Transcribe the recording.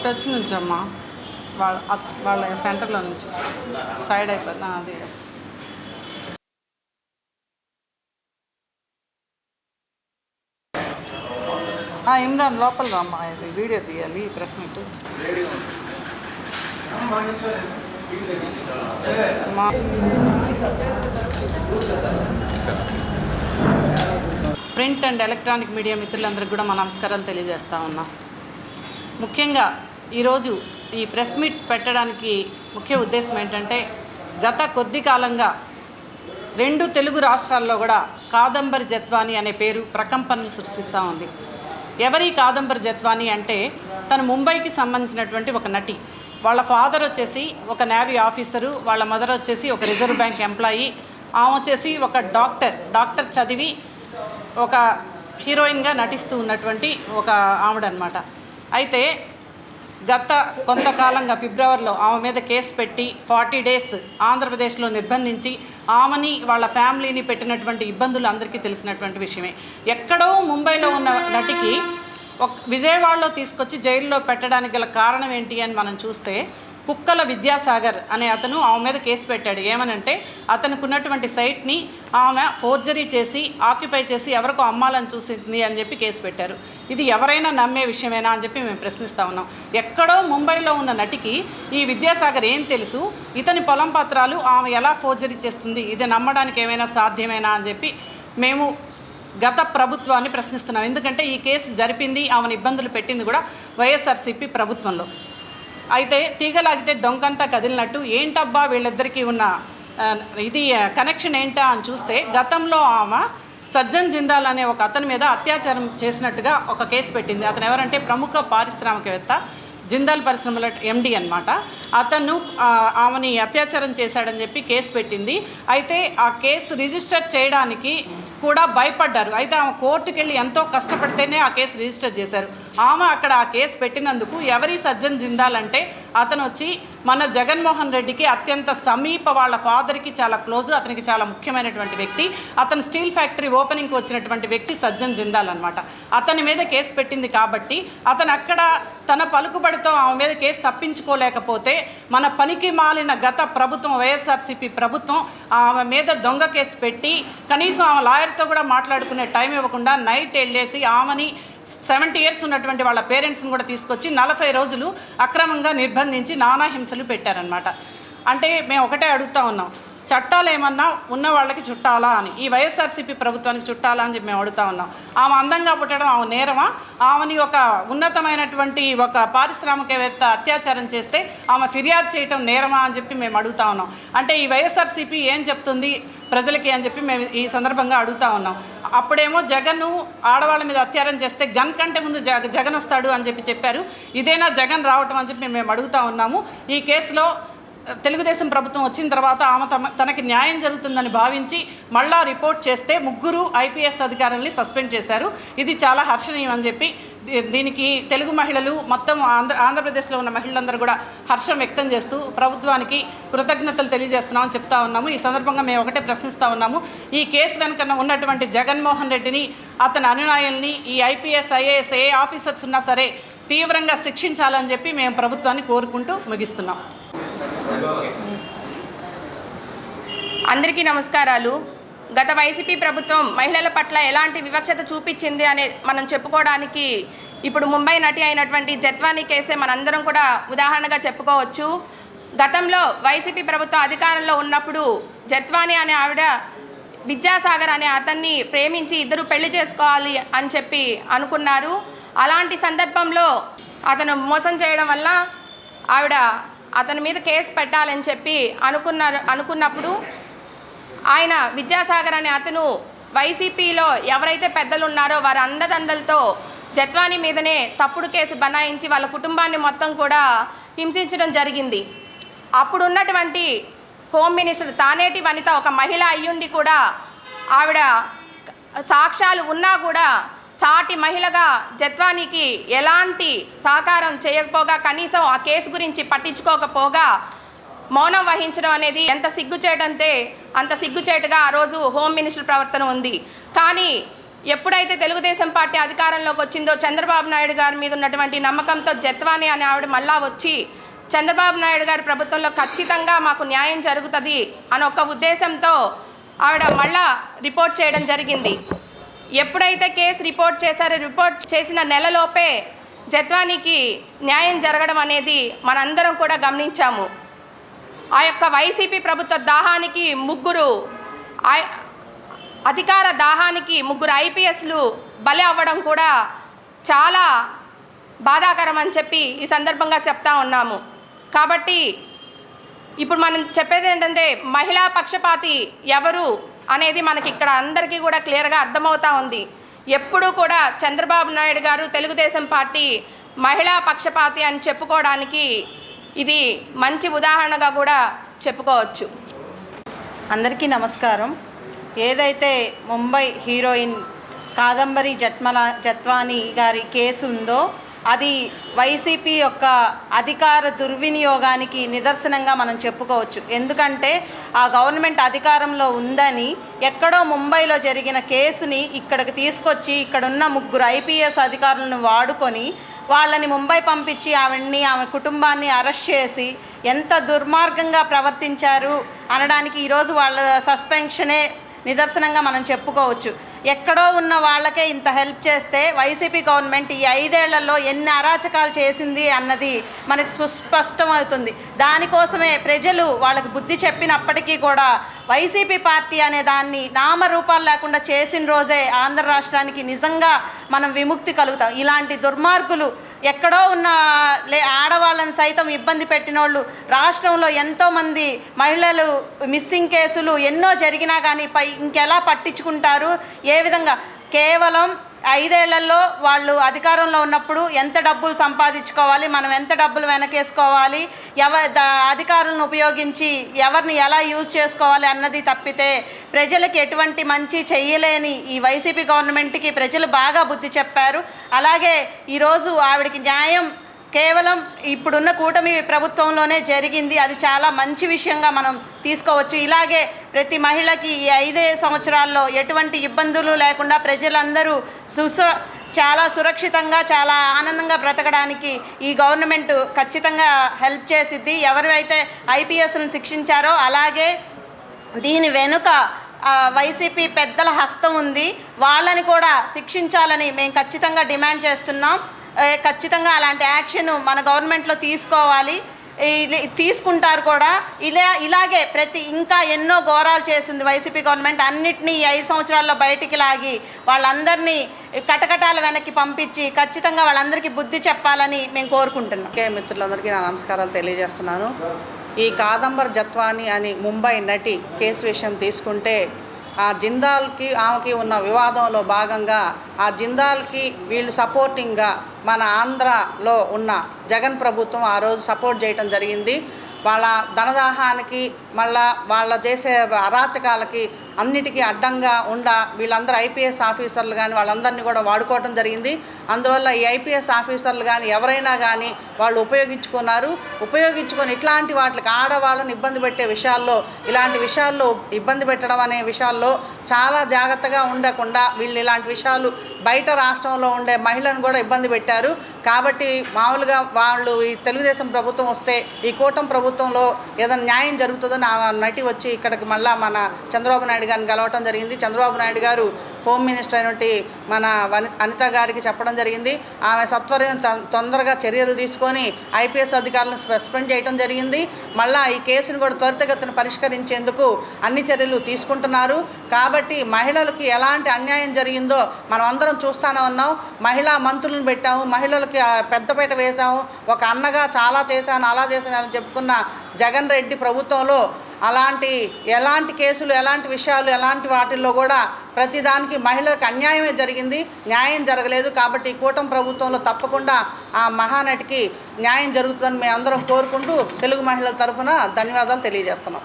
ఇటు వచ్చి నుంచి అమ్మా. వాళ్ళ వాళ్ళ సెంటర్లో నుంచి. సైడ్ అయిపోతుంది అది ఎస్ ఆ, ఇమ్రాన్ లోపల రామ్మా. ఇది వీడియో తీయాలి ప్రెస్ మీట్. మా ప్రింట్ అండ్ ఎలక్ట్రానిక్ మీడియా మిత్రులందరికీ కూడా మా నమస్కారం తెలియజేస్తా ఉన్నాం. ముఖ్యంగా ఈరోజు ఈ ప్రెస్ మీట్ పెట్టడానికి ముఖ్య ఉద్దేశం ఏంటంటే గత కొద్ది కాలంగా రెండు తెలుగు రాష్ట్రాల్లో కూడా కాదంబరి జత్వాని అనే పేరు ప్రకంపనలు సృష్టిస్తూ ఉంది. ఎవరి కాదంబరి జత్వాని అంటే తను ముంబైకి సంబంధించినటువంటి ఒక నటి. వాళ్ళ ఫాదర్ వచ్చేసి ఒక నేవీ ఆఫీసరు వాళ్ళ మదర్ వచ్చేసి ఒక రిజర్వ్ బ్యాంక్ ఎంప్లాయీ ఆమె వచ్చేసి ఒక డాక్టర్. డాక్టర్ చదివి ఒక హీరోయిన్గా నటిస్తూ ఉన్నటువంటి ఒక ఆవిడనమాట. అయితే గత కొంతకాలంగా ఫిబ్రవరిలో ఆమె మీద కేసు పెట్టి ఫార్టీ డేస్ ఆంధ్రప్రదేశ్లో నిర్బంధించి ఆమెని వాళ్ళ ఫ్యామిలీని పెట్టినటువంటి ఇబ్బందులు అందరికీ తెలిసినటువంటి విషయమే. ఎక్కడో ముంబైలో ఉన్న నటికి ఒక విజయవాడలో తీసుకొచ్చి జైల్లో పెట్టడానికి గల కారణం ఏంటి అని మనం చూస్తే కుక్కల విద్యాసాగర్ అనే అతను ఆమె మీద కేసు పెట్టాడు. ఏమనంటే అతనికి ఉన్నటువంటి సైట్ని ఆమె ఫోర్జరీ చేసి ఆక్యుపై చేసి ఎవరికో అమ్మాలని చూసింది అని చెప్పి కేసు పెట్టారు. ఇది ఎవరైనా నమ్మే విషయమేనా అని చెప్పి మేము ప్రశ్నిస్తా ఉన్నాం. ఎక్కడో ముంబైలో ఉన్న నటికి ఈ విద్యాసాగర్ ఏం తెలుసు? ఇతని పొలం పత్రాలు ఆమె ఎలా ఫోర్జరీ చేస్తుంది? ఇది నమ్మడానికి ఏమైనా సాధ్యమేనా అని చెప్పి మేము గత ప్రభుత్వాన్ని ప్రశ్నిస్తున్నాం. ఎందుకంటే ఈ కేసు జరిపింది ఆమెను ఇబ్బందులు పెట్టింది కూడా వైఎస్ఆర్సీపీ ప్రభుత్వంలో. అయితే తీగలాగితే దొంగంతా కదిలినట్టు ఏంటబ్బా వీళ్ళిద్దరికీ ఉన్న ఇది కనెక్షన్ ఏంటా అని చూస్తే గతంలో ఆమె సజ్జన్ జిందాల్ అనే ఒక అతని మీద అత్యాచారం చేసినట్టుగా ఒక కేసు పెట్టింది. అతను ఎవరంటే ప్రముఖ పారిశ్రామికవేత్త జిందాల్ పరిశ్రమల ఎండి అనమాట అతను ఆమెని అత్యాచారం చేశాడని చెప్పి కేసు పెట్టింది. అయితే ఆ కేసు రిజిస్టర్ చేయడానికి కూడా భయపడ్డారు. అయితే ఆమె కోర్టుకు వెళ్ళి ఎంతో కష్టపడితేనే ఆ కేసు రిజిస్టర్ చేశారు. ఆమె అక్కడ ఆ కేసు పెట్టినందుకు ఎవరి సజ్జన్ జిందాల్ అంటే అతను వచ్చి మన జగన్మోహన్ రెడ్డికి అత్యంత సమీప వాళ్ళ ఫాదర్కి చాలా క్లోజ్ అతనికి చాలా ముఖ్యమైనటువంటి వ్యక్తి. అతను స్టీల్ ఫ్యాక్టరీ ఓపెనింగ్కి వచ్చినటువంటి వ్యక్తి సజ్జన్ జిందాల్ అనమాట అతని మీద కేసు పెట్టింది కాబట్టి అతను అక్కడ తన పలుకుబడితో ఆమె మీద కేసు తప్పించుకోలేకపోతే మన పనికి మాలిన గత ప్రభుత్వం వైఎస్ఆర్సీపీ ప్రభుత్వం ఆమె మీద దొంగ కేసు పెట్టి కనీసం ఆమె లాయర్తో కూడా మాట్లాడుకునే టైం ఇవ్వకుండా నైట్ వెళ్ళేసి ఆమెని సెవెంటీ ఇయర్స్ ఉన్నటువంటి వాళ్ళ పేరెంట్స్ని కూడా తీసుకొచ్చి నలభై రోజులు అక్రమంగా నిర్బంధించి నానా హింసలు పెట్టారనమాట అంటే మేము ఒకటే అడుగుతా ఉన్నాం చట్టాలు ఏమన్నా ఉన్న వాళ్ళకి చుట్టాలా అని ఈ వైఎస్ఆర్సీపీ ప్రభుత్వానికి చుట్టాలా అని చెప్పి మేము అడుగుతా ఉన్నాం. ఆమె అందంగా పుట్టడం ఆమె నేరమా? ఆమెని ఒక ఉన్నతమైనటువంటి ఒక పారిశ్రామికవేత్త అత్యాచారం చేస్తే ఆమె ఫిర్యాదు చేయటం నేరమా అని చెప్పి మేము అడుగుతా ఉన్నాం. అంటే ఈ వైఎస్ఆర్సీపీ ఏం చెప్తుంది ప్రజలకి అని చెప్పి మేము ఈ సందర్భంగా అడుగుతా ఉన్నాం. అప్పుడేమో జగన్ ఆడవాళ్ళ మీద అత్యాచారం చేస్తే గన్ కంటే ముందు జగ జగన్ వస్తాడు అని చెప్పి చెప్పారు. ఇదేనా జగన్ రావటం అని చెప్పి మేము అడుగుతా ఉన్నాము. ఈ కేసులో తెలుగుదేశం ప్రభుత్వం వచ్చిన తర్వాత ఆమె తమ తనకి న్యాయం జరుగుతుందని భావించి మళ్ళా రిపోర్ట్ చేస్తే ముగ్గురు ఐపీఎస్ అధికారుల్ని సస్పెండ్ చేశారు. ఇది చాలా హర్షణీయం అని చెప్పి దీనికి తెలుగు మహిళలు మొత్తం ఆంధ్ర ఆంధ్రప్రదేశ్లో ఉన్న మహిళలందరూ కూడా హర్షం వ్యక్తం చేస్తూ ప్రభుత్వానికి కృతజ్ఞతలు తెలియజేస్తున్నామని చెప్తా ఉన్నాము. ఈ సందర్భంగా మేము ఒకటే ప్రశ్నిస్తూ ఉన్నాము. ఈ కేసు వెనుక ఉన్నటువంటి జగన్మోహన్ రెడ్డిని అతని అనునాయుల్ని ఈ ఐపీఎస్ ఐఏఎస్ ఏ ఆఫీసర్స్ ఉన్నా సరే తీవ్రంగా శిక్షించాలని చెప్పి మేము ప్రభుత్వాన్ని కోరుకుంటూ ముగిస్తున్నాం. అందరికీ నమస్కారాలు. గత వైసీపీ ప్రభుత్వం మహిళల పట్ల ఎలాంటి వివక్షత చూపించింది అనే మనం చెప్పుకోవడానికి ఇప్పుడు ముంబై నటి అయినటువంటి జత్వానీ కేసే మనందరం కూడా ఉదాహరణగా చెప్పుకోవచ్చు. గతంలో వైసీపీ ప్రభుత్వం అధికారంలో ఉన్నప్పుడు జత్వానీ అనే ఆవిడ విద్యాసాగర్ అనే అతన్ని ప్రేమించి ఇద్దరు పెళ్ళి చేసుకోవాలి అని చెప్పి అనుకున్నారు. అలాంటి సందర్భంలో అతను మోసం చేయడం వల్ల ఆవిడ అతని మీద కేసు పెట్టాలని చెప్పి అనుకున్నారు అనుకున్నప్పుడు ఆయన విద్యాసాగర్ అనే అతను వైసీపీలో ఎవరైతే పెద్దలు ఉన్నారో వారి అందదండలతో జత్వాని మీదనే తప్పుడు కేసు బనాయించి వాళ్ళ కుటుంబాన్ని మొత్తం కూడా హింసించడం జరిగింది. అప్పుడున్నటువంటి హోమ్ మినిస్టర్ తానేటి వనిత ఒక మహిళ అయ్యుండి కూడా ఆవిడ సాక్ష్యాలు ఉన్నా కూడా సాటి మహిళగా జత్వానికి ఎలాంటి సహకారం చేయకపోగా కనీసం ఆ కేసు గురించి పట్టించుకోకపోగా మౌనం వహించడం అనేది ఎంత సిగ్గుచేటంటే అంత సిగ్గుచేటుగా ఆ రోజు హోమ్ మినిస్టర్ ప్రవర్తన ఉంది. కానీ ఎప్పుడైతే తెలుగుదేశం పార్టీ అధికారంలోకి వచ్చిందో చంద్రబాబు నాయుడు గారి మీద ఉన్నటువంటి నమ్మకంతో జత్వాని అనే ఆవిడ మళ్ళా వచ్చి చంద్రబాబు నాయుడు గారి ప్రభుత్వంలో ఖచ్చితంగా మాకు న్యాయం జరుగుతుంది అని ఒక ఉద్దేశంతో ఆవిడ మళ్ళా రిపోర్ట్ చేయడం జరిగింది. ఎప్పుడైతే కేసు రిపోర్ట్ చేశారో రిపోర్ట్ చేసిన నెలలోపే జత్వానికి న్యాయం జరగడం అనేది మనందరం కూడా గమనించాము. ఆ యొక్క వైసీపీ ప్రభుత్వ దాహానికి ముగ్గురు అధికార దాహానికి ముగ్గురు ఐపీఎస్లు బలి అవ్వడం కూడా చాలా బాధాకరం అని చెప్పి ఈ సందర్భంగా చెప్తా ఉన్నాము. కాబట్టి ఇప్పుడు మనం చెప్పేది ఏంటంటే మహిళా పక్షపాతి ఎవరు అనేది మనకి ఇక్కడ అందరికీ కూడా క్లియర్గా అర్థమవుతా ఉంది. ఎప్పుడూ కూడా చంద్రబాబు నాయుడు గారు తెలుగుదేశం పార్టీ మహిళా పక్షపాతి అని చెప్పుకోవడానికి ఇది మంచి ఉదాహరణగా కూడా చెప్పుకోవచ్చు. అందరికీ నమస్కారం. ఏదైతే ముంబై హీరోయిన్ కాదంబరి జట్మల జత్వాని గారి కేసు ఉందో అది వైసీపీ యొక్క అధికార దుర్వినియోగానికి నిదర్శనంగా మనం చెప్పుకోవచ్చు. ఎందుకంటే ఆ గవర్నమెంట్ అధికారంలో ఉందని ఎక్కడో ముంబైలో జరిగిన కేసుని ఇక్కడికి తీసుకొచ్చి ఇక్కడున్న ముగ్గురు ఐపీఎస్ అధికారులను వాడుకొని వాళ్ళని ముంబై పంపించి ఆవిడ్ని ఆమె కుటుంబాన్ని అరెస్ట్ చేసి ఎంత దుర్మార్గంగా ప్రవర్తించారు అనడానికి ఈరోజు వాళ్ళ సస్పెన్షనే నిదర్శనంగా మనం చెప్పుకోవచ్చు. ఎక్కడో ఉన్న వాళ్ళకే ఇంత హెల్ప్ చేస్తే వైసీపీ గవర్నమెంట్ ఈ ఐదేళ్ళలో ఎన్ని అరాచకాలు చేసింది అన్నది మనకు సుస్పష్టమవుతుంది దానికోసమే ప్రజలు వాళ్ళకి బుద్ధి చెప్పినప్పటికీ కూడా వైసీపీ పార్టీ అనే దాన్ని నామరూపాలు లేకుండా చేసిన రోజే ఆంధ్ర రాష్ట్రానికి నిజంగా మనం విముక్తి కలుగుతాం. ఇలాంటి దుర్మార్గులు ఎక్కడో ఉన్న లే ఆడవాళ్ళని సైతం ఇబ్బంది పెట్టిన వాళ్ళు రాష్ట్రంలో ఎంతోమంది మహిళలు మిస్సింగ్ కేసులు ఎన్నో జరిగినా కానీ పై ఇంకెలా పట్టించుకుంటారు? ఏ విధంగా? కేవలం ఐదేళ్ళలో వాళ్ళు అధికారంలో ఉన్నప్పుడు ఎంత డబ్బులు సంపాదించుకోవాలి మనం ఎంత డబ్బులు వెనకేసుకోవాలి ఎవ ద అధికారులను ఉపయోగించి ఎవరిని ఎలా యూజ్ చేసుకోవాలి అన్నది తప్పితే ప్రజలకు ఎటువంటి మంచి చెయ్యలేని ఈ వైసీపీ గవర్నమెంట్కి ప్రజలు బాగా బుద్ధి చెప్పారు. అలాగే ఈరోజు ఆవిడకి న్యాయం కేవలం ఇప్పుడున్న కూటమి ప్రభుత్వంలోనే జరిగింది. అది చాలా మంచి విషయంగా మనం తీసుకోవచ్చు. ఇలాగే ప్రతి మహిళకి ఈ ఐదే సంవత్సరాల్లో ఎటువంటి ఇబ్బందులు లేకుండా ప్రజలందరూ సుస చాలా సురక్షితంగా చాలా ఆనందంగా బ్రతకడానికి ఈ గవర్నమెంట్ ఖచ్చితంగా హెల్ప్ చేసిద్ది. ఎవరైతే ఐపీఎస్ను శిక్షించారో అలాగే దీని వెనుక వైసీపీ పెద్దల హస్తం ఉంది. వాళ్ళని కూడా శిక్షించాలని మేము ఖచ్చితంగా డిమాండ్ చేస్తున్నాం. ఖచ్చితంగా అలాంటి యాక్షన్ మన గవర్నమెంట్లో తీసుకోవాలి. తీసుకుంటారు కూడా. ఇలా ఇలాగే ప్రతి ఇంకా ఎన్నో ఘోరాలు చేసింది వైసీపీ గవర్నమెంట్. అన్నిటినీ ఈ ఐదు సంవత్సరాల్లో బయటికి లాగి వాళ్ళందరినీ కటకటాల వెనక్కి పంపించి ఖచ్చితంగా వాళ్ళందరికీ బుద్ధి చెప్పాలని మేము కోరుకుంటున్నాం. ఓకే మిత్రులందరికీ నా నమస్కారాలు తెలియజేస్తున్నాను. ఈ కాదంబర్ జత్వాని అని ముంబై నటి కేసు విషయం తీసుకుంటే ఆ జిందాల్కి ఆమెకి ఉన్న వివాదంలో భాగంగా ఆ జిందాల్కి వీళ్ళు సపోర్టింగ్గా మన ఆంధ్రలో ఉన్న జగన్ ప్రభుత్వం ఆ రోజు సపోర్ట్ చేయటం జరిగింది. వాళ్ళ ధనదాహానికి మళ్ళా వాళ్ళ చేసే అరాచకాలకి అన్నిటికీ అడ్డంగా ఉండ వీళ్ళందరూ ఐపీఎస్ ఆఫీసర్లు కానీ వాళ్ళందరినీ కూడా వాడుకోవటం జరిగింది. అందువల్ల ఈ ఐపీఎస్ ఆఫీసర్లు కానీ ఎవరైనా కానీ వాళ్ళు ఉపయోగించుకున్నారు. ఉపయోగించుకొని ఇట్లాంటి వాటికి ఆడవాళ్ళని ఇబ్బంది పెట్టే విషయాల్లో ఇలాంటి విషయాల్లో ఇబ్బంది పెట్టడం అనే విషయాల్లో చాలా జాగ్రత్తగా ఉండకుండా వీళ్ళు ఇలాంటి విషయాలు బయట రాష్ట్రంలో ఉండే మహిళను కూడా ఇబ్బంది పెట్టారు. కాబట్టి మామూలుగా వాళ్ళు ఈ తెలుగుదేశం ప్రభుత్వం వస్తే ఈ కూటమి ప్రభుత్వంలో ఏదైనా న్యాయం జరుగుతుందని ఆ నటి వచ్చి ఇక్కడికి మళ్ళీ మన చంద్రబాబు నాయుడు గారిని కలవటం జరిగింది. చంద్రబాబు నాయుడు గారు హోమ్ మినిస్టర్ అయినటువంటి మన అనిత గారికి చెప్పడం జరిగింది. ఆమె సత్వరం తొందరగా చర్యలు తీసుకొని ఐపీఎస్ అధికారులను సస్పెండ్ చేయడం జరిగింది. మళ్ళా ఈ కేసును కూడా త్వరితగతిన పరిష్కరించేందుకు అన్ని చర్యలు తీసుకుంటున్నారు. కాబట్టి మహిళలకు ఎలాంటి అన్యాయం జరిగిందో మనం అందరం చూస్తానే ఉన్నాం. మహిళా మంత్రులను పెట్టాము. మహిళలకి పెద్దపేట పెద్దపీట వేశాము. ఒక అన్నగా చాలా చేశాను అలా చేశాను అని చెప్పుకున్న జగన్ రెడ్డి ప్రభుత్వంలో అలాంటి ఎలాంటి కేసులు ఎలాంటి విషయాలు ఎలాంటి వాటిల్లో కూడా ప్రతిదానికి మహిళలకు అన్యాయమే జరిగింది న్యాయం జరగలేదు కాబట్టి కూటమి ప్రభుత్వంలో తప్పకుండా ఆ మహానటికి న్యాయం జరుగుతుందని మేము అందరం కోరుకుంటూ తెలుగు మహిళల తరఫున ధన్యవాదాలు తెలియజేస్తున్నాం.